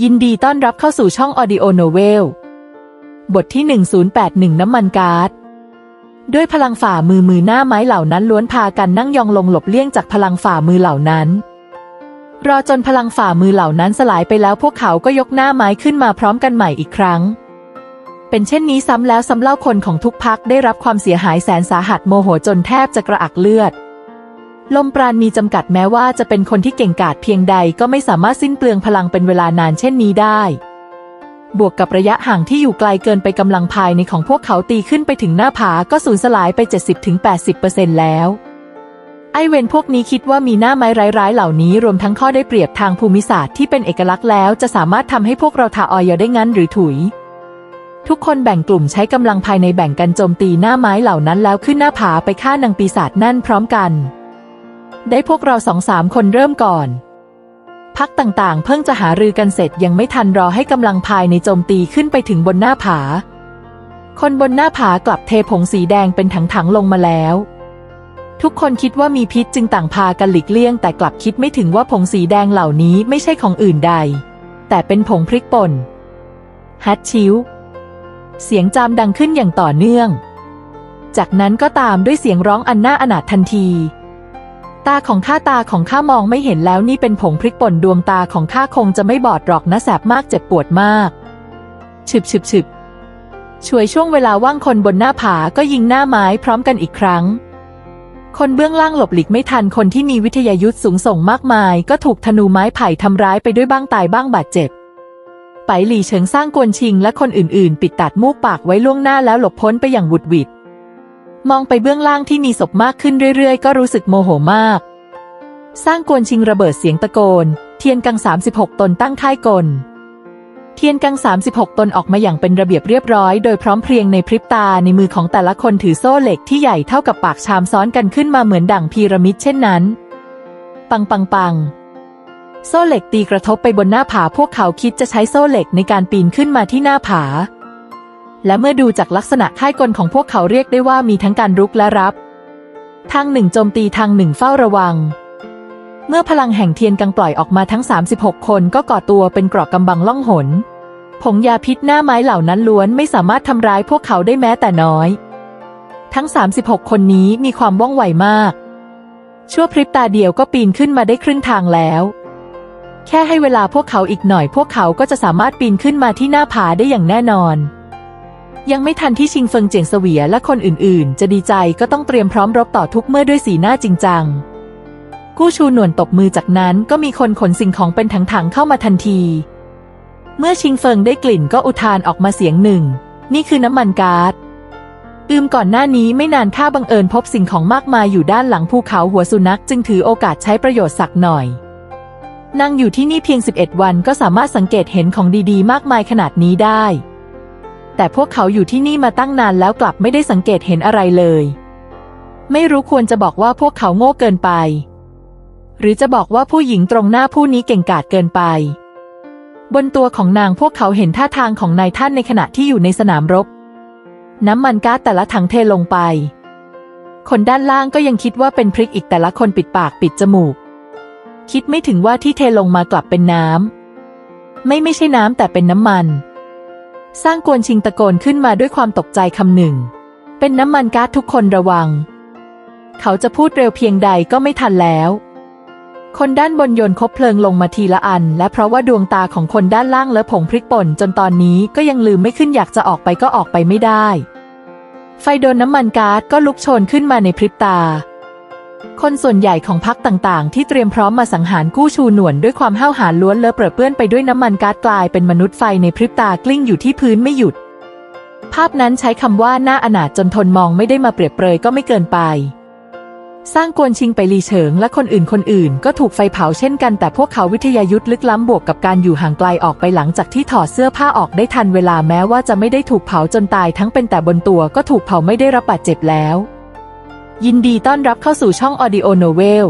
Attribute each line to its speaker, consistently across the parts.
Speaker 1: ยินดีต้อนรับเข้าสู่ช่อง Audio Novel บทที่ 1081 น้ำมันก๊าซด้วยพลังฝ่ามือมือหน้าไม้เหล่านั้นล้วนพากันนั่งยองลงหลบเลี่ยงจากพลังฝ่ามือเหล่านั้น รอจนพลังฝ่ามือเหล่านั้นสลายไปแล้วพวกเขาก็ยกหน้าไม้ขึ้นมาพร้อมกันใหม่อีกครั้ง เป็นเช่นนี้ซ้ำแล้วซ้ำเล่าคนของทุกพักได้รับความเสียหายแสนสาหัสโมโหจนแทบจะกระอักเลือด ลมปราณมีจำกัดแม้ว่าจะเป็นคนที่เก่งกาจเพียงใดก็ไม่สามารถสิ้นเปลืองพลังเป็นเวลานานเช่นนี้ได้ บวกกับระยะห่างที่อยู่ไกลเกินไปกำลังภายในของพวกเขาตีขึ้นไปถึงหน้าผาก็สูญสลายไป 70-80%แล้วไอเวนพวกนี้คิดว่ามีหน้าไม้ร้ายๆ เหล่านี้รวมทั้งข้อได้เปรียบทางภูมิศาสตร์ที่เป็นเอกลักษณ์แล้ว จะสามารถทำให้พวกเราทาออยได้งั้นหรือถุย ทุกคนแบ่งกลุ่มใช้กำลังภายในแบ่งกันโจมตีหน้าไม้เหล่านั้นแล้วขึ้นหน้าผาไปฆ่านางปีศาจนั่นพร้อมกัน ได้พวกเราสองสามคนเริ่มก่อน พักต่างๆ เพิ่งจะหารือกันเสร็จยังไม่ทันรอให้กำลังภายในโจมตีขึ้นไปถึงบนหน้าผา คนบนหน้าผากลับเทผงสีแดงเป็นถังๆลงมาแล้ว ทุกคนคิดว่ามีพิษจึงต่างพากันหลีกเลี่ยง แต่กลับคิดไม่ถึงว่าผงสีแดงเหล่านี้ไม่ใช่ของอื่นใด แต่เป็นผงพริกป่นฮัตชิวเสียงจามดังขึ้นอย่างต่อเนื่อง จากนั้นก็ตามด้วยเสียงร้องอันน่าอนาถทันที ตาของข้าตาของข้ามองไม่เห็นแล้วนี่เป็นผงพริกป่นดวงตาของข้าคงจะไม่บอดหรอกนะแสบมากเจ็บปวดมากฉึบฉึบฉึบช่วยช่วงเวลาว่างคนบนหน้าผาก็ยิงหน้าไม้พร้อมกันอีกครั้ง คนเบื้องล่างหลบหลีกไม่ทันคนที่มีวิทยายุทธสูงส่งมากมาย ก็ถูกธนูไม้ไผ่ทำร้ายไปด้วยบ้างตายบ้างบาดเจ็บไปหลี่เฉิงสร้างกวนชิงและคนอื่นๆ ปิดตัดมูกปากไว้ล่วงหน้าแล้วหลบพ้นไปอย่างหวุดหวิด มองไปเบื้องล่างที่มีศพมากขึ้นเรื่อยๆ ก็รู้สึกโมโหมาก สร้างกวนชิงระเบิดเสียงตะโกน เทียนกัง 36 ตนตั้งค่ายกล เทียนกัง 36 ตนออกมาอย่างเป็นระเบียบเรียบร้อย โดยพร้อมเพรียงในพริบตาในมือของแต่ละคนถือโซ่เหล็กที่ใหญ่เท่ากับปากชามซ้อนกันขึ้นมาเหมือนดั่งพีระมิดเช่นนั้น ปังปังปังโซ่เหล็กตีกระทบไปบนหน้าผาพวกเขาคิดจะใช้โซ่เหล็กในการปีนขึ้นมาที่หน้าผา และเมื่อดูจากลักษณะค่ายกลของพวกเขาเรียกได้ว่ามีทั้งการรุกและรับ ทางหนึ่งโจมตีทางหนึ่งเฝ้าระวัง เมื่อพลังแห่งเทียนกังปล่อยออกมาทั้ง 36 คนก็ก่อตัวเป็นเกราะกำบังล่องหน ผงยาพิษหน้าไม้เหล่านั้นล้วนไม่สามารถทำร้ายพวกเขาได้แม้แต่น้อย ทั้ง 36 คนนี้มีความว่องไวมาก ชั่วพริบตาเดียวก็ปีนขึ้นมาได้ครึ่งทางแล้วแค่ให้เวลาพวกเขาอีกหน่อยพวกเขาก็จะสามารถปีนขึ้นมาที่หน้าผาได้อย่างแน่นอน ยังไม่ทันที่ชิงเฟิงเจียงเสวียและคนอื่นๆ จะดีใจก็ต้องเตรียมพร้อมรบต่อทุกเมื่อด้วยสีหน้าจริงจัง กู้ชูหนวนตบมือจากนั้นก็มีคนขนสิ่งของเป็นถังๆเข้ามาทันที เมื่อชิงเฟิงได้กลิ่นก็อุทานออกมาเสียงหนึ่ง นี่คือน้ำมันก๊าซอืมก่อนหน้านี้ไม่นานข้าบังเอิญพบสิ่งของมากมายอยู่ด้านหลังภูเขาหัวสุนัขจึงถือโอกาสใช้ประโยชน์สักหน่อยนั่งอยู่ที่นี่เพียง 11 วันก็สามารถสังเกตเห็นของดีๆ มากมายขนาดนี้ได้ แต่พวกเขาอยู่ที่นี่มาตั้งนานแล้วกลับไม่ได้สังเกตเห็นอะไรเลย ไม่รู้ควรจะบอกว่าพวกเขาโง่เกินไป หรือจะบอกว่าผู้หญิงตรงหน้าผู้นี้เก่งกาจเกินไป บนตัวของนางพวกเขาเห็นท่าทางของนายท่านในขณะที่อยู่ในสนามรบ น้ำมันก๊าซแต่ละถังเทลงไป คนด้านล่างก็ยังคิดว่าเป็นพริกอีกแต่ละคนปิดปากปิดจมูก คิดไม่ถึงว่าที่เทลงมากลับเป็นน้ำไม่ไม่ใช่น้ำแต่เป็นน้ำมัน สร้างกวนชิงตะโกนขึ้นมาด้วยความตกใจคำหนึ่ง เป็นน้ำมันก๊าซทุกคนระวัง เขาจะพูดเร็วเพียงใดก็ไม่ทันแล้ว คนด้านบนโยนคบเพลิงลงมาทีละอัน และเพราะว่าดวงตาของคนด้านล่างและผงพริกป่นจนตอนนี้ก็ยังลืมไม่ขึ้นอยากจะออกไปก็ออกไปไม่ได้ ไฟโดนน้ำมันก๊าซก็ลุกโชนขึ้นมาในพริบตา คนส่วนใหญ่ของพรรคต่างๆ ที่เตรียมพร้อมมาสังหารกู้ชูหนวนด้วยความห้าวหาญล้วนเลอะเปรอะเปื้อนไปด้วยน้ำมันก๊าซกลายเป็นมนุษย์ไฟในพริบตากลิ้งอยู่ที่พื้นไม่หยุด ภาพนั้นใช้คำว่าหน่าอนาถจนทนมองไม่ได้มาเปรียบเปรยก็ไม่เกินไป สร้างกวนชิงไปลีเฉิงและคนอื่นคนอื่น ก็ถูกไฟเผาเช่นกันแต่พวกเขาวิทยายุทธลึกล้ำบวกกับการอยู่ห่างไกลออกไปหลังจากที่ถอดเสื้อผ้าออกได้ทันเวลาแม้ว่าจะไม่ได้ถูกเผาจนตายทั้งเป็นแต่บนตัวก็ถูกเผาไม่ได้รับบาดเจ็บแล้ว ยินดีต้อนรับเข้าสู่ช่อง Audio Novel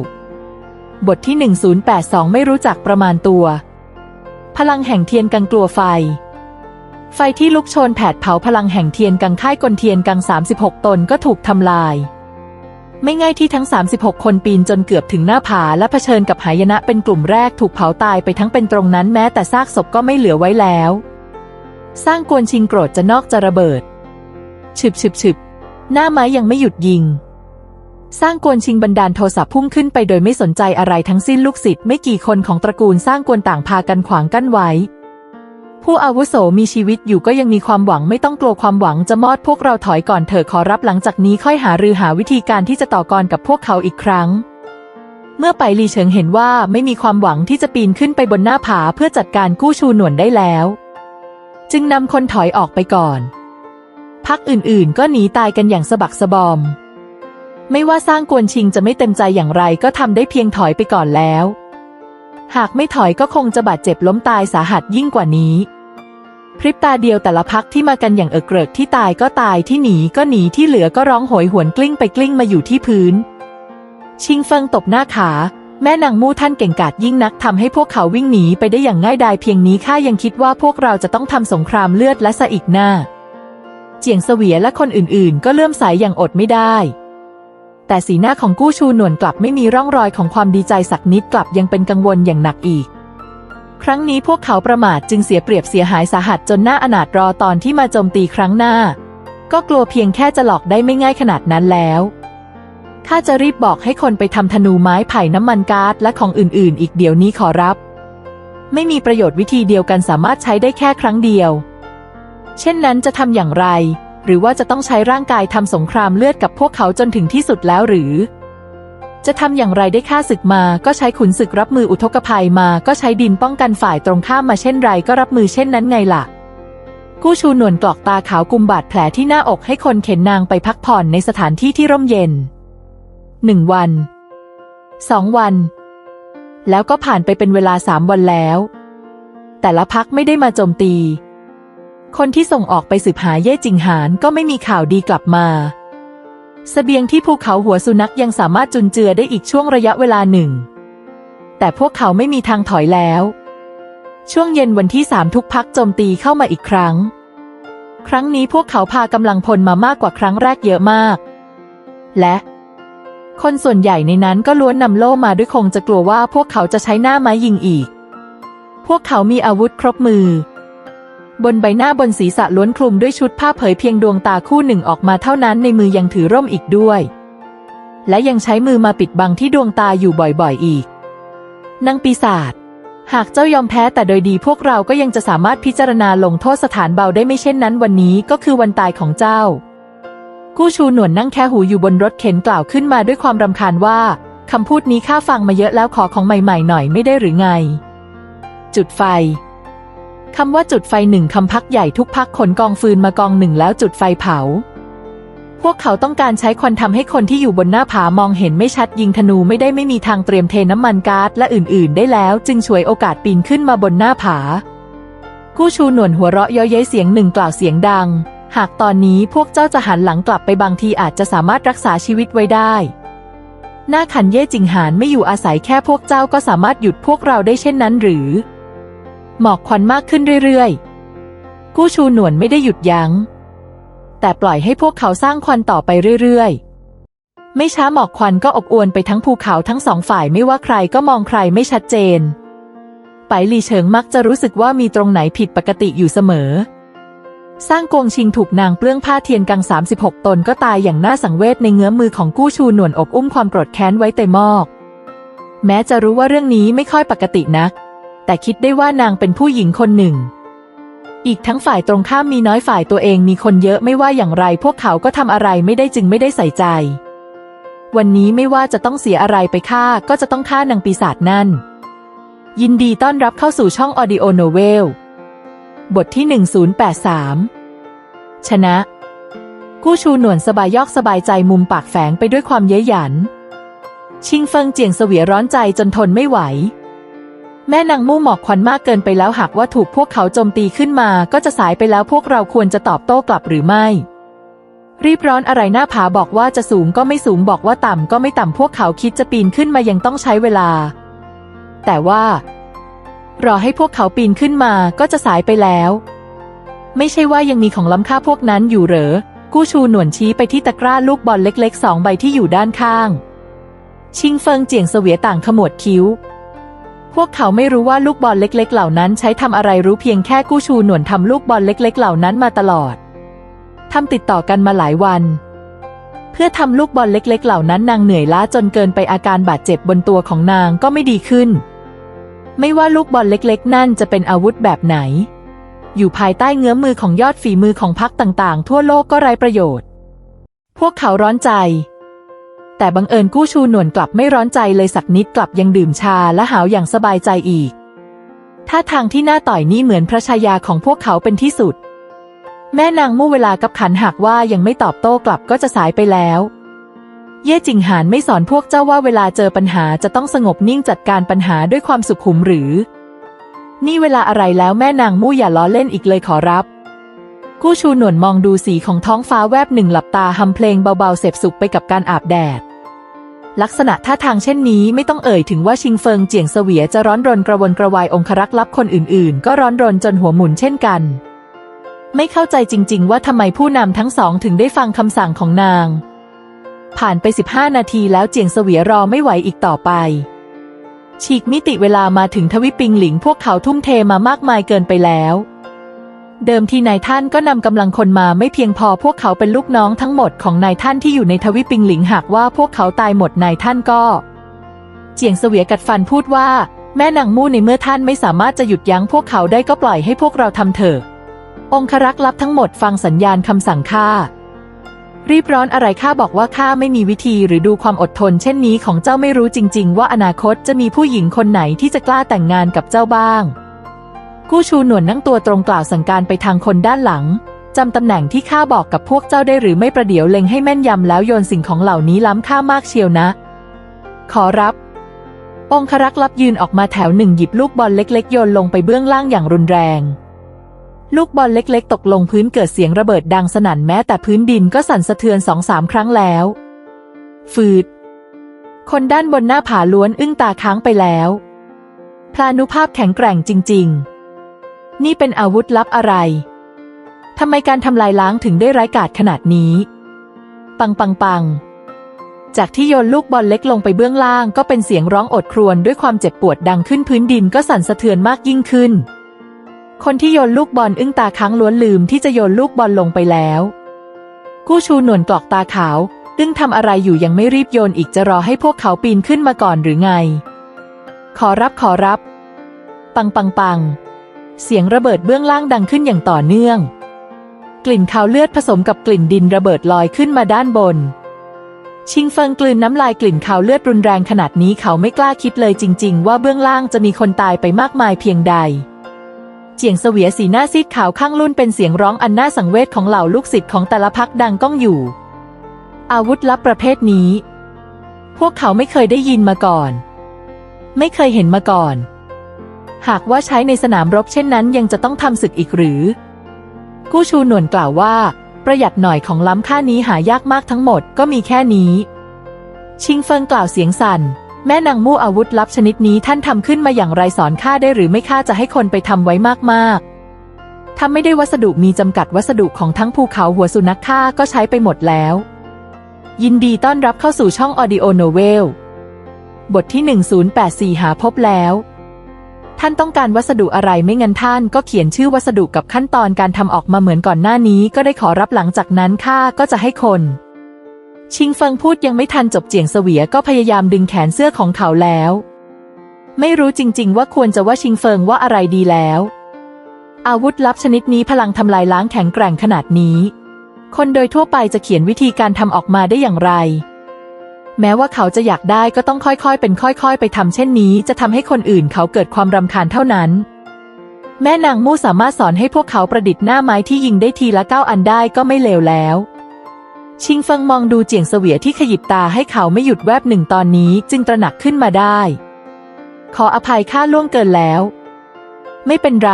Speaker 1: บทที่ 1082 ไม่รู้จักประมาณตัว พลังแห่งเทียนกังกลัวไฟ ไฟที่ลุกโชนแผดเผาพลังแห่งเทียนกังค่ายกลเทียนกัง 36 ตนก็ถูกทำลาย ไม่ง่ายที่ทั้ง 36 คนปีนจนเกือบถึงหน้าผาและเผชิญกับหายนะเป็นกลุ่มแรกถูกเผาตายไปทั้งเป็นตรงนั้นแม้แต่ซากศพก็ไม่เหลือไว้แล้ว สร้างกวนชิงโกรธจะนอกจะระเบิดฉึบฉึบฉึบหน้าไม้ยังไม่หยุดยิง สร้างกวนชิงบันดาลโทสะพุ่งขึ้นไปโดยไม่สนใจอะไรทั้งสิ้นลูกศิษย์ไม่กี่คนของตระกูลสร้างกวนต่างพากันขวางกั้นไว้ ผู้อาวุโสมีชีวิตอยู่ก็ยังมีความหวังไม่ต้องกลัวความหวังจะมอดพวกเราถอยก่อนเถอะขอรับหลังจากนี้ค่อยหารือหาวิธีการที่จะต่อกรกับพวกเขาอีกครั้ง เมื่อไปลีเฉิงเห็นว่าไม่มีความหวังที่จะปีนขึ้นไปบนหน้าผาเพื่อจัดการกู้ชูหนวนได้แล้ว จึงนำคนถอยออกไปก่อน พักอื่นๆ ก็หนีตายกันอย่างสะบักสะบอม ไม่ว่าสร้างกวนชิงจะไม่เต็มใจอย่างไรก็ทำได้เพียงถอยไปก่อนแล้ว หากไม่ถอยก็คงจะบาดเจ็บล้มตายสาหัสยิ่งกว่านี้ พริบตาเดียวแต่ละพักที่มากันอย่างเอกเกริกที่ตายก็ตายที่หนีก็หนีที่เหลือก็ร้องโหยหวนกลิ้งไปกลิ้งมาอยู่ที่พื้น ชิงเฟิงตบหน้าขาแม่นางมู่ท่านเก่งกาจยิ่งนักทำให้พวกเขาวิ่งหนีไปได้อย่างง่ายดายเพียงนี้ข้ายังคิดว่าพวกเราจะต้องทำสงครามเลือดและสะอีกหน้า เจียงเสวียและคนอื่นๆ ก็เลื่อมใสยอย่างอดไม่ได้ แต่สีหน้าของกู้ชูหนวนกลับไม่มีร่องรอยของความดีใจสักนิดกลับยังเป็นกังวลอย่างหนักอีก ครั้งนี้พวกเขาประมาทจึงเสียเปรียบเสียหายสาหัสจนหน้าอนาถรอตอนที่มาโจมตีครั้งหน้า ก็กลัวเพียงแค่จะหลอกได้ไม่ง่ายขนาดนั้นแล้วข้าจะรีบบอกให้คนไปทำธนูไม้ไผ่น้ำมันก๊าซและของอื่นๆ อีกเดี๋ยวนี้ขอรับ ไม่มีประโยชน์วิธีเดียวกันสามารถใช้ได้แค่ครั้งเดียว เช่นนั้นจะทำอย่างไร หรือว่าจะต้องใช้ร่างกายทำสงครามเลือดกับพวกเขาจนถึงที่สุดแล้วหรือ จะทำอย่างไรได้ค่าศึกมาก็ใช้ขุนศึกรับมืออุทกภัยมาก็ใช้ดินป้องกันฝ่ายตรงข้ามมาเช่นไรก็รับมือเช่นนั้นไงล่ะ กู้ชูหนวนกรอกตาขาวกุมบาดแผลที่หน้าอกให้คนเข็นนางไปพักผ่อนในสถานที่ที่ร่มเย็นหนึ่งวันสองวัน แล้วก็ผ่านไปเป็นเวลาสามวันแล้ว แต่ละพักไม่ได้มาโจมตี คนที่ส่งออกไปสืบหาเย่จิงหานก็ไม่มีข่าวดีกลับมาสเสบียงที่ภูเขาหัวสุนัขยังสามารถจุนเจือได้อีกช่วงระยะเวลาหนึ่ง แต่พวกเขาไม่มีทางถอยแล้ว ช่วงเย็นวันที่สามทุกพักโจมตีเข้ามาอีกครั้ง ครั้งนี้พวกเขาพากำลังพลมามากกว่าครั้งแรกเยอะมาก และ คนส่วนใหญ่ในนั้นก็ล้วนนำโล่มาด้วยคงจะกลัวว่าพวกเขาจะใช้หน้าไม้ยิงอีก พวกเขามีอาวุธครบมือ บนใบหน้าบนศีรษะล้วนคลุมด้วยชุดผ้าเผยเพียงดวงตาคู่หนึ่งออกมาเท่านั้นในมือยังถือร่มอีกด้วย และยังใช้มือมาปิดบังที่ดวงตาอยู่บ่อยๆอีกนางปีศาจหากเจ้ายอมแพ้แต่โดยดีพวกเราก็ยังจะสามารถพิจารณาลงโทษสถานเบาได้ไม่เช่นนั้นวันนี้ก็คือวันตายของเจ้า กู้ชูหนวนนั่งแค่หูอยู่บนรถเข็นกล่าวขึ้นมาด้วยความรำคาญว่าคำพูดนี้ข้าฟังมาเยอะแล้วขอของใหม่ๆหน่อยไม่ได้หรือไง จุดไฟ คำว่าจุดไฟหนึ่งคำพักใหญ่ทุกพักขนกองฟืนมากองหนึ่งแล้วจุดไฟเผา พวกเขาต้องการใช้ควันทำให้คนที่อยู่บนหน้าผามองเห็นไม่ชัดยิงธนูไม่ได้ไม่มีทางเตรียมเทน้ำมันก๊าซและอื่น ๆ ได้แล้วจึงฉวยโอกาสปีนขึ้นมาบนหน้าผา กู้ชูหนวนหัวเราะย้อยเย้ยเสียงหนึ่งกล่าวเสียงดัง หากตอนนี้พวกเจ้าจะหันหลังกลับไปบางทีอาจจะสามารถรักษาชีวิตไว้ได้หน้าขันเย่จิงหานไม่อยู่อาศัยแค่พวกเจ้าก็สามารถหยุดพวกเราได้เช่นนั้นหรือ หมอกควันมากขึ้นเรื่อยๆ กู้ชูหนวนไม่ได้หยุดยัง้ง แต่ปล่อยให้พวกเขาสร้างควันต่อไปเรื่อยๆ ไม่ช้าหมอกควันก็อบอวนไปทั้งภูเขาทั้งสองฝ่ายไม่ว่าใครก็มองใครไม่ชัดเจน ไปหลีเฉิงมักจะรู้สึกว่ามีตรงไหนผิดปกติอยู่เสมอ สร้างกงชิงถูกนางเปลื้องผ้าเทียนกัง 36 ตนก็ตายอย่างน่าสังเวชในเงื้อมือของกู้ชูหนวนอกอุ้มความโกรธแค้นไว้เต็มมอก แม้จะรู้ว่าเรื่องนี้ไม่ค่อยปกตินัก แต่คิดได้ว่านางเป็นผู้หญิงคนหนึ่ง อีกทั้งฝ่ายตรงข้ามมีน้อยฝ่ายตัวเองมีคนเยอะไม่ว่าอย่างไร พวกเขาก็ทำอะไรไม่ได้จึงไม่ได้ใส่ใจ วันนี้ไม่ว่าจะต้องเสียอะไรไปฆ่าก็จะต้องฆ่านางปีศาจนั่น ยินดีต้อนรับเข้าสู่ช่องออดิโอโนเวลบทที่ 1083 ชนะ กู้ชูหนวนสบายยอกสบายใจมุมปากแฝงไปด้วยความเย้ยหยัน ชิงเฟิงเจียงเสวียร้อนใจจนทนไม่ไหว แม่นางมู่หมอกควันมากเกินไปแล้วหากว่าถูกพวกเขาโจมตีขึ้นมา ก็จะสายไปแล้วพวกเราควรจะตอบโต้กลับหรือไม่ รีบร้อนอะไรหน้าผาบอกว่าจะสูงก็ไม่สูงบอกว่าต่ำก็ไม่ต่ำพวกเขาคิดจะปีนขึ้นมายังต้องใช้เวลา แต่ว่า รอให้พวกเขาปีนขึ้นมาก็จะสายไปแล้ว ไม่ใช่ว่ายังมีของล้ำค่าพวกนั้นอยู่เหรอ กู้ชูหนวนชี้ไปที่ตะกร้าลูกบอลเล็กๆสองใบที่อยู่ด้านข้าง ชิงเฟิงเจียงเสวียต่างขมวดคิ้ว พวกเขาไม่รู้ว่าลูกบอลเล็ก ๆ เหล่านั้นใช้ทำอะไรรู้เพียงแค่กู้ชูหนวนทำลูกบอลเล็ก ๆ เหล่านั้นมาตลอดทำติดต่อกันมาหลายวัน เพื่อทำลูกบอลเล็ก ๆ เหล่านั้นนางเหนื่อยล้าจนเกินไปอาการบาดเจ็บบนตัวของนางก็ไม่ดีขึ้น ไม่ว่าลูกบอลเล็ก ๆ นั่นจะเป็นอาวุธแบบไหน อยู่ภายใต้เงื้อมือของยอดฝีมือของพรรคต่างๆ ทั่วโลกก็ไร้ประโยชน์ พวกเขาร้อนใจ แต่บังเอิญกู้ชูหนวนกลับไม่ร้อนใจเลยสักนิดกลับยังดื่มชาและหาวอย่างสบายใจอีก ท่าทางที่น่าต่อยนี่เหมือนพระชายาของพวกเขาเป็นที่สุด แม่นางมู่เวลากับขันหากว่ายังไม่ตอบโต้กลับก็จะสายไปแล้ว เย่จิงหานไม่สอนพวกเจ้าว่าเวลาเจอปัญหาจะต้องสงบนิ่งจัดการปัญหาด้วยความสุขุมหรือ นี่เวลาอะไรแล้วแม่นางมู่อย่าล้อเล่นอีกเลยขอรับกู้ชูหนวนมองดูสีของท้องฟ้าแวบหนึ่งหลับตาฮัมเพลงเบาๆเสพสุขไปกับการอาบแดด ลักษณะท่าทางเช่นนี้ไม่ต้องเอ่ยถึงว่าชิงเฟิงเจียงเสวียจะร้อนรนกระวนกระวายองครักษ์ลับคนอื่นๆ ก็ร้อนรนจนหัวหมุนเช่นกัน ไม่เข้าใจจริง ๆ ว่าทำไมผู้นำทั้งสองถึงได้ฟังคำสั่งของนาง ผ่านไป 15 นาทีแล้วเจียงเสวียรอไม่ไหวอีกต่อไป ฉีกมิติเวลามาถึงทวิปิงหลิงพวกเขาทุ่มเทมามากมายเกินไปแล้ว เดิมทีนายท่านก็นำกำลังคนมาไม่เพียงพอพวกเขาเป็นลูกน้องทั้งหมดของนายท่านที่อยู่ในทวิปิงหลิงหากว่าพวกเขาตายหมดนายท่านก็ เจียงเสวียกัดฟันพูดว่า แม่นางมู่ในเมื่อท่านไม่สามารถจะหยุดยั้งพวกเขาได้ก็ปล่อยให้พวกเราทำเถอะ องครักษ์ลับทั้งหมดฟังสัญญาณคำสั่งข้ารีบร้อนอะไรข้าบอกว่าข้าไม่มีวิธีหรือดูความอดทน เช่นนี้ของเจ้าไม่รู้จริง ๆ ว่าอนาคตจะมีผู้หญิงคนไหนที่จะกล้าแต่งงานกับเจ้าบ้าง กู้ชูหนวนนั่งตัวตรงกล่าวสั่งการไปทางคนด้านหลังจำตำแหน่งที่ข้าบอกกับพวกเจ้าได้หรือไม่ประเดี๋ยวเล็งให้แม่นยำแล้วโยนสิ่งของเหล่านี้ล้ำค่ามากเชียวนะ ขอรับ องครักษ์ลับยืนออกมาแถวหนึ่งหยิบลูกบอลเล็กๆโยนลงไปเบื้องล่างอย่างรุนแรง ลูกบอลเล็กๆ ตกลงพื้นเกิดเสียงระเบิดดังสนั่นแม้แต่พื้นดินก็สั่นสะเทือนสองสามครั้งแล้ว ฟืด คนด้านบนหน้าผาล้วนอึ้งตาค้างไปแล้ว พลานุภาพแข็งแกร่งจริง ๆ นี่เป็นอาวุธลับอะไร ทำไมการทำลายล้างถึงได้ร้ายกาจขนาดนี้ ปังปังปัง จากที่โยนลูกบอลเล็กลงไปเบื้องล่าง ก็เป็นเสียงร้องโอดครวญด้วยความเจ็บปวดดังขึ้นพื้นดินก็สั่นสะเทือนมากยิ่งขึ้น คนที่โยนลูกบอลอึ้งตาค้างล้วนลืมที่จะโยนลูกบอลลงไปแล้ว กู้ชูหนวลกรอกตาขาว อึ้งทำอะไรอยู่ยังไม่รีบโยนอีกจะรอให้พวกเขาปีนขึ้นมาก่อนหรือไง ขอรับขอรับ ปังปังปัง เสียงระเบิดเบื้องล่างดังขึ้นอย่างต่อเนื่อง กลิ่นคาวเลือดผสมกับกลิ่นดินระเบิดลอยขึ้นมาด้านบน ชิงเฟิงกลืนน้ำลายกลิ่นคาวเลือดรุนแรงขนาดนี้เขาไม่กล้าคิดเลยจริง ๆ ว่าเบื้องล่างจะมีคนตายไปมากมายเพียงใด เจียงเสวียสีหน้าซีดขาวข้างลุ่นเป็นเสียงร้องอันน่าสังเวชของเหล่าลูกศิษย์ของแต่ละพักดังก้องอยู่ อาวุธลับประเภทนี้ พวกเขาไม่เคยได้ยินมาก่อน ไม่เคยเห็นมาก่อน หากว่าใช้ในสนามรบเช่นนั้นยังจะต้องทำศึกอีกหรือ กู้ชูหนวนกล่าวว่า ประหยัดหน่อยของล้ำค่านี้หายากมากทั้งหมดก็มีแค่นี้ ชิงเฟิงกล่าวเสียงสั่น แม่นางมู่อาวุธลับชนิดนี้ท่านทำขึ้นมาอย่างไรสอนข้าได้หรือไม่ข้าจะให้คนไปทำไว้มากๆถ้าไม่ได้วัสดุมีจำกัดวัสดุของทั้งภูเขาหัวสุนัขข้าก็ใช้ไปหมดแล้ว ยินดีต้อนรับเข้าสู่ช่อง Audio Novel บทที่ 1084 หาพบแล้ว ท่านต้องการวัสดุอะไรไม่งั้นท่านก็เขียนชื่อวัสดุกับขั้นตอนการทำออกมาเหมือนก่อนหน้านี้ก็ได้ขอรับหลังจากนั้นข้าก็จะให้คน ชิงเฟิงพูดยังไม่ทันจบเจียงเสวียก็พยายามดึงแขนเสื้อของเขาแล้ว ไม่รู้จริง ๆ ว่าควรจะว่าชิงเฟิงว่าอะไรดีแล้ว อาวุธลับชนิดนี้พลังทำลายล้างแข็งแกร่งขนาดนี้ คนโดยทั่วไปจะเขียนวิธีการทำออกมาได้อย่างไร แม้ว่าเขาจะอยากได้ก็ต้องค่อยๆ เป็นค่อยๆ ไปทำเช่นนี้ จะทำให้คนอื่นเขาเกิดความรำคาญเท่านั้น แม่นางมู่สามารถสอนให้พวกเขาประดิษฐ์หน้าไม้ที่ยิงได้ทีละเก้าอันได้ก็ไม่เลวแล้ว ชิงเฟิงมองดูเจียงเสวียที่ขยิบตาให้เขาไม่หยุดแวบหนึ่งตอนนี้จึงตระหนักขึ้นมาได้ ขออภัยข้าล่วงเกินแล้ว ไม่เป็นไร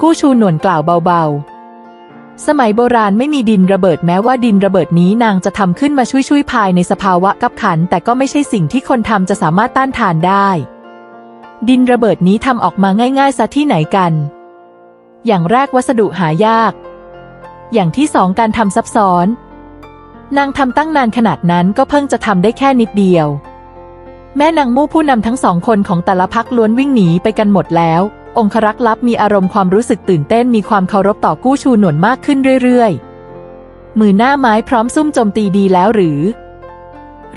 Speaker 1: กู้ชูหนวนกล่าวเบาๆ สมัยโบราณไม่มีดินระเบิดแม้ว่าดินระเบิดนี้นางจะทำขึ้นมาช่วยๆภายในสภาวะกับขัน แต่ก็ไม่ใช่สิ่งที่คนทำจะสามารถต้านทานได้ ดินระเบิดนี้ทำออกมาง่ายๆซะที่ไหนกัน อย่างแรกวัสดุหายาก อย่างที่สองการทำซับซ้อน นางทำตั้งนานขนาดนั้นก็เพิ่งจะทำได้แค่นิดเดียว แม่นางมู่ผู้นำทั้งสองคนของแต่ละพักล้วนวิ่งหนีไปกันหมดแล้ว องครักษ์ลับมีอารมณ์ความรู้สึกตื่นเต้นมีความเคารพต่อกู้ชูหนวนมากขึ้นเรื่อยๆ มือหน้าไม้พร้อมซุ่มโจมตีดีแล้วหรือ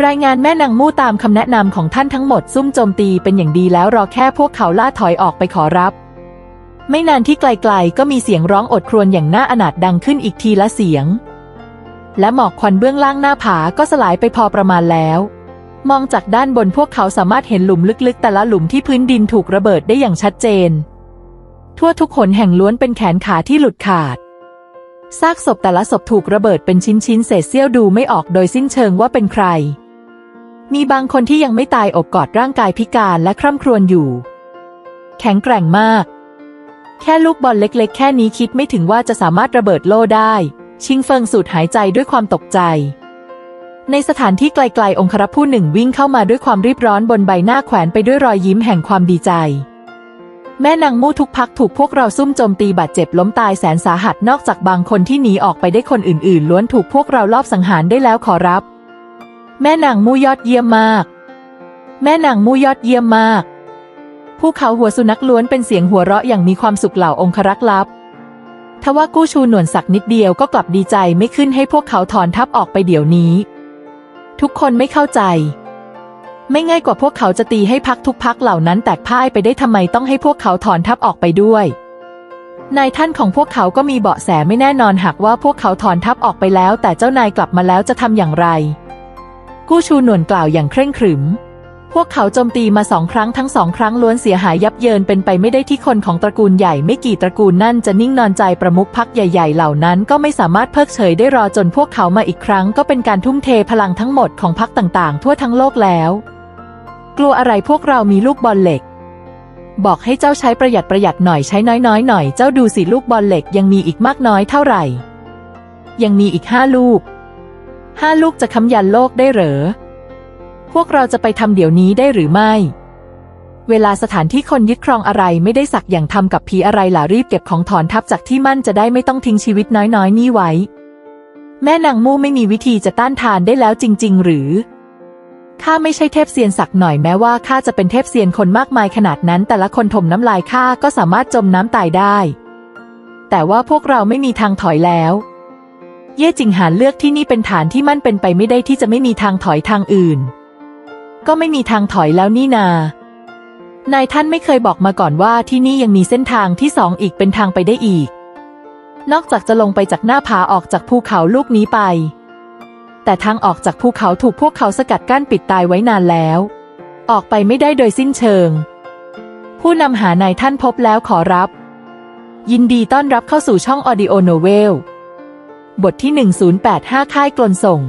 Speaker 1: รายงานแม่นางมู่ตามคำแนะนำของท่านทั้งหมดซุ่มโจมตีเป็นอย่างดีแล้วรอแค่พวกเขาล่าถอยออกไปขอรับ ไม่นานที่ไกลๆ ก็มีเสียงร้องอดครวญอย่างน่าอนาถดังขึ้นอีกทีละเสียง และหมอกควันเบื้องล่างหน้าผาก็สลายไปพอประมาณแล้ว มองจากด้านบนพวกเขาสามารถเห็นหลุมลึกๆ แต่ละหลุมที่พื้นดินถูกระเบิดได้อย่างชัดเจน ทั่วทุกขนแห่งล้วนเป็นแขนขาที่หลุดขาด ซากศพแต่ละศพถูกระเบิดเป็นชิ้นๆเศษเสี้ยวดูไม่ออกโดยสิ้นเชิงว่าเป็นใคร มีบางคนที่ยังไม่ตายอบกอดร่างกายพิการและคร่ำครวญอยู่ แข็งแกร่งมาก แค่ลูกบอลเล็กๆ แค่นี้คิดไม่ถึงว่าจะสามารถระเบิดโล่ได้ ชิงเฟิงสูดหายใจด้วยความตกใจ ในสถานที่ไกลๆ องครักษ์ผู้หนึ่งวิ่งเข้ามาด้วยความรีบร้อนบนใบหน้าแขวนไปด้วยรอยยิ้มแห่งความดีใจ แม่นางมู่ทุกพักถูกพวกเราซุ่มโจมตีบาดเจ็บล้มตายแสนสาหัสนอกจากบางคนที่หนีออกไปได้คนอื่นๆ ล้วนถูกพวกเราลอบสังหารได้แล้วขอรับ แม่นางมู่ยอดเยี่ยมมาก แม่นางมู่ยอดเยี่ยมมากภูเขาหัวสุนัขล้วนเป็นเสียงหัวเราะอย่างมีความสุขเหล่าองครักษ์ลับทว่ากู้ชูหนวลสักนิดเดียวก็กลับดีใจไม่ขึ้นให้พวกเขาถอนทัพออกไปเดี๋ยวนี้ ทุกคนไม่เข้าใจ ไม่ง่ายกว่าพวกเขาจะตีให้พักทุกพักเหล่านั้นแตกพ่ายไปได้ทำไมต้องให้พวกเขาถอนทัพออกไปด้วยนายท่านของพวกเขาก็มีเบาะแสไม่แน่นอนหากว่าพวกเขาถอนทัพออกไปแล้ว แต่เจ้านายกลับมาแล้วจะทำอย่างไร กู้ชูหนวนกล่าวอย่างเคร่งขรึม พวกเขาโจมตีมาสองครั้งทั้งสองครั้งล้วนเสียหายยับเยินเป็นไปไม่ได้ที่คนของตระกูลใหญ่ไม่กี่ตระกูลนั่นจะนิ่งนอนใจประมุขพักใหญ่ๆ เหล่านั้นก็ไม่สามารถเพิกเฉยได้รอจนพวกเขามาอีกครั้ง ก็เป็นการทุ่มเทพลังทั้งหมดของพักต่างๆ ทั่วทั้งโลกแล้ว กลัวอะไรพวกเรามีลูกบอลเหล็ก บอกให้เจ้าใช้ประหยัดประหยัดหน่อยใช้น้อยๆหน่อยเจ้าดูสิลูกบอลเหล็กยังมีอีกมากน้อยเท่าไหร่ ยังมีอีกห้าลูกห้าลูกจะค้ำยันโลกได้เหรอ พวกเราจะไปทำเดี๋ยวนี้ได้หรือไม่ เวลาสถานที่คนยึดครองอะไรไม่ได้สักอย่างทำกับผีอะไรล่ะรีบเก็บของถอนทัพจากที่มั่นจะได้ไม่ต้องทิ้งชีวิตน้อยๆ นี่ไว้ แม่นางมู่ไม่มีวิธีจะต้านทานได้แล้วจริง ๆ หรือข้าไม่ใช่เทพเซียนสักหน่อยแม้ว่าข้าจะเป็นเทพเซียนคนมากมายขนาดนั้น แต่ละคนถมน้ำลายข้าก็สามารถจมน้ำตายได้ แต่ว่าพวกเราไม่มีทางถอยแล้ว เย่จิงหานเลือกที่นี่เป็นฐานที่มั่นเป็นไปไม่ได้ที่จะไม่มีทางถอยทางอื่น ก็ไม่มีทางถอยแล้วนี่นา นายท่านไม่เคยบอกมาก่อนว่าที่นี่ยังมีเส้นทางที่สองอีกเป็นทางไปได้อีก นอกจากจะลงไปจากหน้าผาออกจากภูเขาลูกนี้ไป แต่ทางออกจากภูเขาถูกพวกเขาสกัดกั้นปิดตายไว้นานแล้ว ออกไปไม่ได้โดยสิ้นเชิง ผู้นำหานายท่านพบแล้วขอรับ ยินดีต้อนรับเข้าสู่ช่องออดิโอโนเวลบทที่ 1085 ค่ายกลนส่ง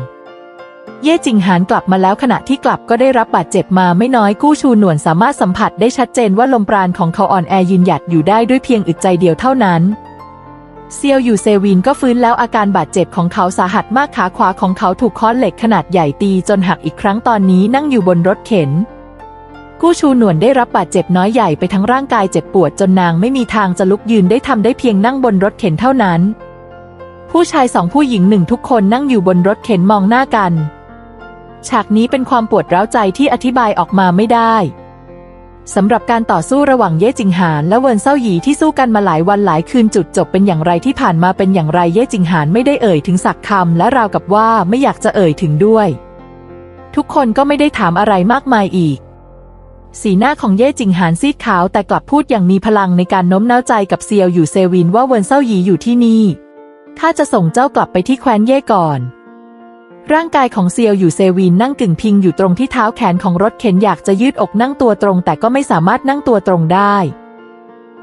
Speaker 1: เย่จิงหานกลับมาแล้วขณะที่กลับก็ได้รับบาดเจ็บมาไม่น้อยกู้ชูหนวนสามารถสัมผัสได้ชัดเจนว่าลมปราณของเขาอ่อนแอยืนหยัดอยู่ได้ด้วยเพียงอึดใจเดียวเท่านั้นเซียวอยู่เซวินก็ฟื้นแล้วอาการบาดเจ็บของเขาสาหัสมากขาขวาของเขาถูกค้อนเหล็กขนาดใหญ่ตีจนหักอีกครั้งตอนนี้นั่งอยู่บนรถเข็น กู้ชูหนวนได้รับบาดเจ็บน้อยใหญ่ไปทั้งร่างกายเจ็บปวดจนนางไม่มีทางจะลุกยืนได้ทำได้เพียงนั่งบนรถเข็นเท่านั้น ผู้ชายสองผู้หญิงหนึ่งทุกคนนั่งอยู่บนรถเข็นมองหน้ากัน ฉากนี้เป็นความปวดร้าวใจที่อธิบายออกมาไม่ได้สำหรับการต่อสู้ระหว่างเย่จิงหานและเวินเซาหยีที่สู้กันมาหลายวันหลายคืนจุดจบเป็นอย่างไรที่ผ่านมาเป็นอย่างไรเย่จิงหานไม่ได้เอ่ยถึงสักคำและราวกับว่าไม่อยากจะเอ่ยถึงด้วย ทุกคนก็ไม่ได้ถามอะไรมากมายอีก สีหน้าของเย่จิงหานซีดขาวแต่กลับพูดอย่างมีพลังในการโน้มน้าวใจกับเซียวอยู่เซวินว่าเวินเซาหยีอยู่ที่นี่ข้าจะส่งเจ้ากลับไปที่แคว้นเย่ก่อน ร่างกายของเซียวอยู่เซวินนั่งกึ่งพิงอยู่ตรงที่เท้าแขนของรถเข็นอยากจะยืดอกนั่งตัวตรง แต่ก็ไม่สามารถนั่งตัวตรงได้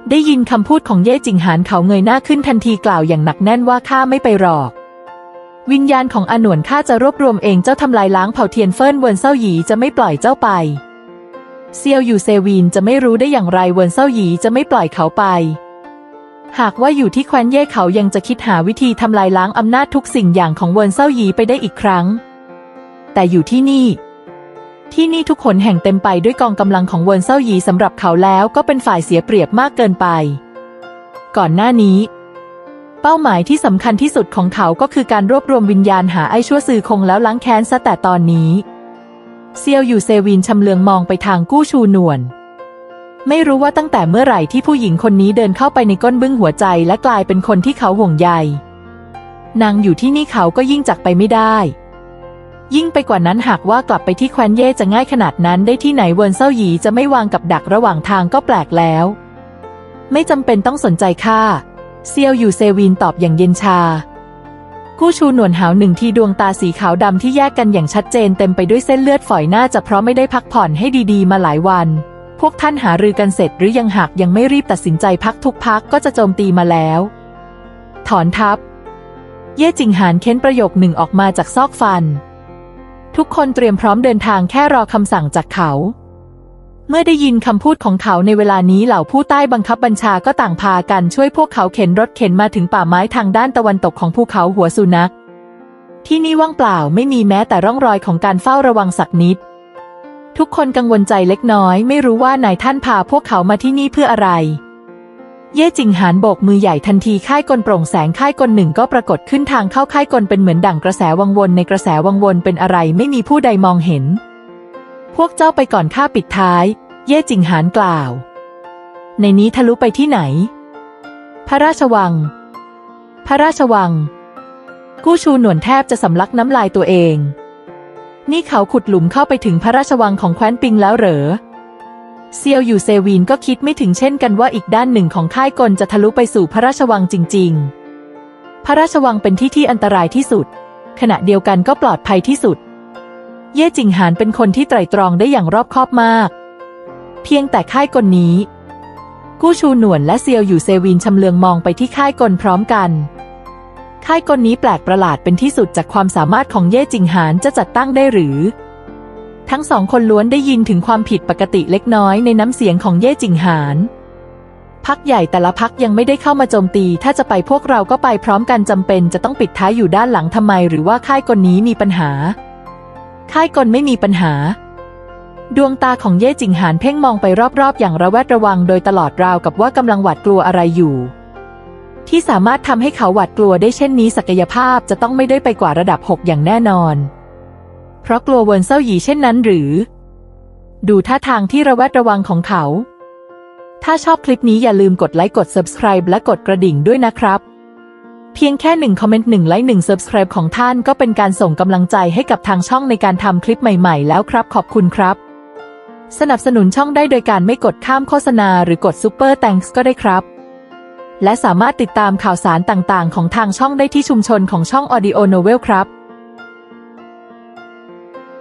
Speaker 1: ได้ยินคำพูดของเย่จิงหานเขาเงยหน้าขึ้นทันทีกล่าวอย่างหนักแน่นว่าข้าไม่ไปหรอก วิญญาณของอานวนข้าจะรวบรวมเองเจ้าทำลายล้างเผ่าเทียนเฟินเวินเซาหยีจะไม่ปล่อยเจ้าไป เซียวอยู่เซวินจะไม่รู้ได้อย่างไรเวินเซาหยีจะไม่ปล่อยเขาไป หากว่าอยู่ที่แคว้นเย่เขายังจะคิดหาวิธีทำลายล้างอำนาจทุกสิ่งอย่างของเวินเซาหยีไปได้อีกครั้ง แต่อยู่ที่นี่ ที่นี่ทุกคนแห่งเต็มไปด้วยกองกำลังของเวินเซาหยีสำหรับเขาแล้วก็เป็นฝ่ายเสียเปรียบมากเกินไป ก่อนหน้านี้ เป้าหมายที่สำคัญที่สุดของเขาก็คือการรวบรวมวิญญาณหาไอ้ชั่วซือคงแล้วล้างแค้นซะแต่ตอนนี้ เซียวอยู่เซวินชำเลืองมองไปทางกู้ชูหนวน ไม่รู้ว่าตั้งแต่เมื่อไหร่ที่ผู้หญิงคนนี้เดินเข้าไปในก้นบึ้งหัวใจและกลายเป็นคนที่เขาห่วงใย นางอยู่ที่นี่เขาก็ยิ่งจักไปไม่ได้ ยิ่งไปกว่านั้นหากว่ากลับไปที่แคว้นเย่จะง่ายขนาดนั้นได้ที่ไหนเวินเซาหยีจะไม่วางกับดักระหว่างทางก็แปลกแล้ว ไม่จำเป็นต้องสนใจข้าเซียวอยู่เซวินตอบอย่างเย็นชา กู้ชูหนวนหาวหนึ่งที่ดวงตาสีขาวดำที่แยกกันอย่างชัดเจนเต็มไปด้วยเส้นเลือดฝอยน่าจะเพราะไม่ได้พักผ่อนให้ดีๆ มาหลายวัน พวกท่านหารือกันเสร็จหรือยังหากยังไม่รีบตัดสินใจพักทุกพักก็จะโจมตีมาแล้ว ถอนทัพ เย่จิงหานเค้นประโยคหนึ่งออกมาจากซอกฟัน ทุกคนเตรียมพร้อมเดินทางแค่รอคำสั่งจากเขา เมื่อได้ยินคำพูดของเขาในเวลานี้เหล่าผู้ใต้บังคับบัญชาก็ต่างพากันช่วยพวกเขาเข็นรถเข็นมาถึงป่าไม้ทางด้านตะวันตกของภูเขาหัวสุนัข ที่นี่ว่างเปล่าไม่มีแม้แต่ร่องรอยของการเฝ้าระวังสักนิด ทุกคนกังวลใจเล็กน้อย ไม่รู้ว่านายท่านพาพวกเขามาที่นี่เพื่ออะไร เย่จิงหานโบกมือใหญ่ทันทีค่ายกลโปร่งแสงค่ายกลหนึ่งก็ปรากฏขึ้นทางเข้าค่ายกลเป็นเหมือนดั่งกระแสวังวนในกระแสวังวนเป็นอะไรไม่มีผู้ใดมองเห็น พวกเจ้าไปก่อนข้าปิดท้าย เย่จิงหานกล่าว ในนี้ทะลุไปที่ไหน พระราชวัง พระราชวัง กู้ชูหนวนแทบจะสำลักน้ำลายตัวเอง นี่เขาขุดหลุมเข้าไปถึงพระราชวังของแคว้นปิงแล้วเหรอ เซียวอยู่เซวีนก็คิดไม่ถึงเช่นกันว่าอีกด้านหนึ่งของค่ายกลจะทะลุไปสู่พระราชวังจริง ๆ พระราชวังเป็นที่ที่อันตรายที่สุด ขณะเดียวกันก็ปลอดภัยที่สุด เย่จิงหานเป็นคนที่ไตรตรองได้อย่างรอบคอบมาก เพียงแต่ค่ายกลนี้ กู้ชูหนวนและเซียวอยู่เซวีนชำเลืองมองไปที่ค่ายกลพร้อมกัน ค่ายกลนี้แปลกประหลาดเป็นที่สุดจากความสามารถของเย่จิงหานจะจัดตั้งได้หรือ ทั้งสองคนล้วนได้ยินถึงความผิดปกติเล็กน้อยในน้ำเสียงของเย่จิงหานพักใหญ่แต่ละพักยังไม่ได้เข้ามาโจมตี ถ้าจะไปพวกเราก็ไปพร้อมกันจำเป็นจะต้องปิดท้ายอยู่ด้านหลังทำไม หรือว่าค่ายกลนี้มีปัญหา ค่ายกลไม่มีปัญหา ดวงตาของเย่จิงหานเพ่งมองไปรอบๆ อย่างระแวดระวังโดยตลอดราวกับว่ากำลังหวาดกลัวอะไรอยู่ ที่สามารถทำให้เขาหวาดกลัวได้เช่นนี้ศักยภาพจะต้องไม่ได้ไปกว่าระดับ 6 อย่างแน่นอน เพราะกลัวเวินเซาหยีเช่นนั้นหรือ ดูท่าทางที่ระแวดระวังของเขา ถ้าชอบคลิปนี้อย่าลืมกดไลค์กด subscribe และกดกระดิ่งด้วยนะครับ เพียงแค่หนึ่งคอมเมนต์หนึ่งไลค์หนึ่ง subscribe ของท่านก็เป็นการส่งกำลังใจให้กับทางช่องในการทำคลิปใหม่ๆ แล้วครับ ขอบคุณครับ สนับสนุนช่องได้โดยการไม่กดข้ามโฆษณาหรือกด Super Thanks ก็ได้ครับ และสามารถติดตามข่าวสารต่างๆ ของทางช่องได้ที่ชุมชนของช่อง Audio Novel ครับ